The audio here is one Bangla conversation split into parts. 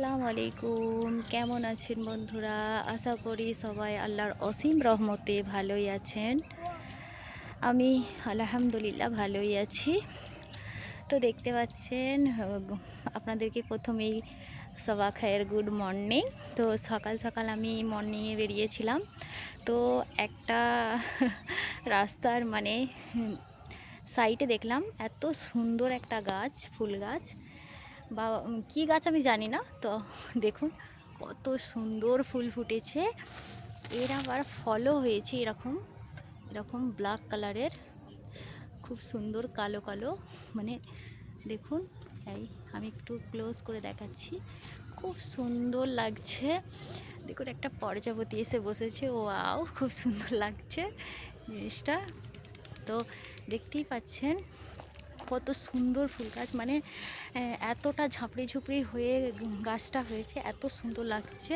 আসসালামু আলাইকুম। কেমন আছেন বন্ধুরা? আশা করি সবাই আল্লাহর অসীম রহমতে ভালোই আছেন। আমি আলহামদুলিল্লাহ ভালোই আছি। তো দেখতে পাচ্ছেন, আপনাদেরকে প্রথমেই সবা খায়ের গুড মর্নিং। তো সকাল সকাল আমি মর্নিংয়ে বেরিয়েছিলাম। তো একটা রাস্তার মানে সাইডে দেখলাম, এত সুন্দর একটা গাছ, ফুল গাছ। বা কী গাছ আমি জানি না, তো দেখুন কত সুন্দর ফুল ফুটেছে। এর আবার ফলও হয়েছে এরকম এরকম ব্ল্যাক কালারের খুব সুন্দর কালো কালো। মানে দেখুন, এই আমি একটু ক্লোজ করে দেখাচ্ছি। খুব সুন্দর লাগছে। দেখুন একটা পর্যাপতি এসে বসেছে, ওয়াও, খুব সুন্দর লাগছে জিনিসটা। তো দেখতেই পাচ্ছেন কত সুন্দর ফুল গাছ। মানে এতটা ঝাঁপড়ি ঝুপড়ি হয়ে গাছটা হয়েছে, এত সুন্দর লাগছে।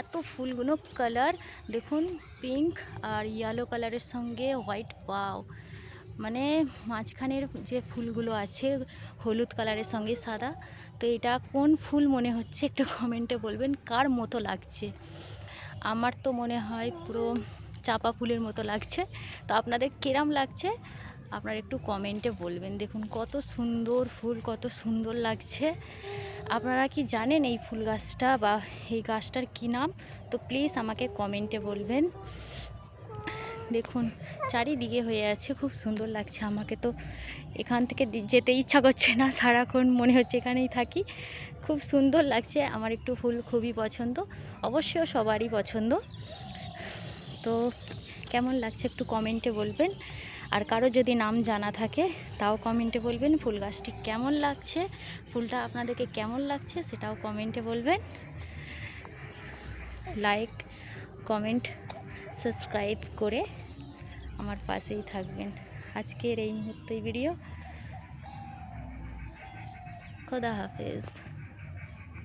এত ফুলগুলো কালার দেখুন পিঙ্ক আর ইয়েলো কালারের সঙ্গে হোয়াইট পাও মানে মাঝখানের যে ফুলগুলো আছে, হলুদ কালারের সঙ্গে সাদা। তো এটা কোন ফুল মনে হচ্ছে একটু কমেন্টে বলবেন, কার মতো লাগছে? আমার তো মনে হয় পুরো চাপা ফুলের মতো লাগছে। তো আপনাদের কিরাম লাগছে? আপনারা একটু কমেন্টে বলবেন। দেখুন, কত সুন্দর ফুল, কত সুন্দর লাগছে। আপনারা কি জানেন এই ফুল গাছটা বা এই গাছটার কী নাম? তো প্লিজ আমাকে কমেন্টে বলবেন। দেখুন, চারিদিকে হয়ে আছে, খুব সুন্দর লাগছে আমাকে তো। এখান থেকে যেতে ইচ্ছা করছে না, সারাক্ষণ মনে হচ্ছে এখানেই থাকি। খুব সুন্দর লাগছে, আমার একটু ফুল খুবই পছন্দ, অবশ্যই সবারই পছন্দ। তো কেমন লাগছে একটু কমেন্টে বলবেন। আর কারও যদি নাম জানা থাকে, তাও কমেন্টে বলবেন ফুল গাছটি কেমন লাগছে, ফুলটা আপনাদেরকে কেমন লাগছে সেটাও কমেন্টে বলবেন। লাইক কমেন্ট সাবস্ক্রাইব করে আমার পাশেই থাকবেন। আজকের এই মুহূর্তে ভিডিও খোদা হাফেজ।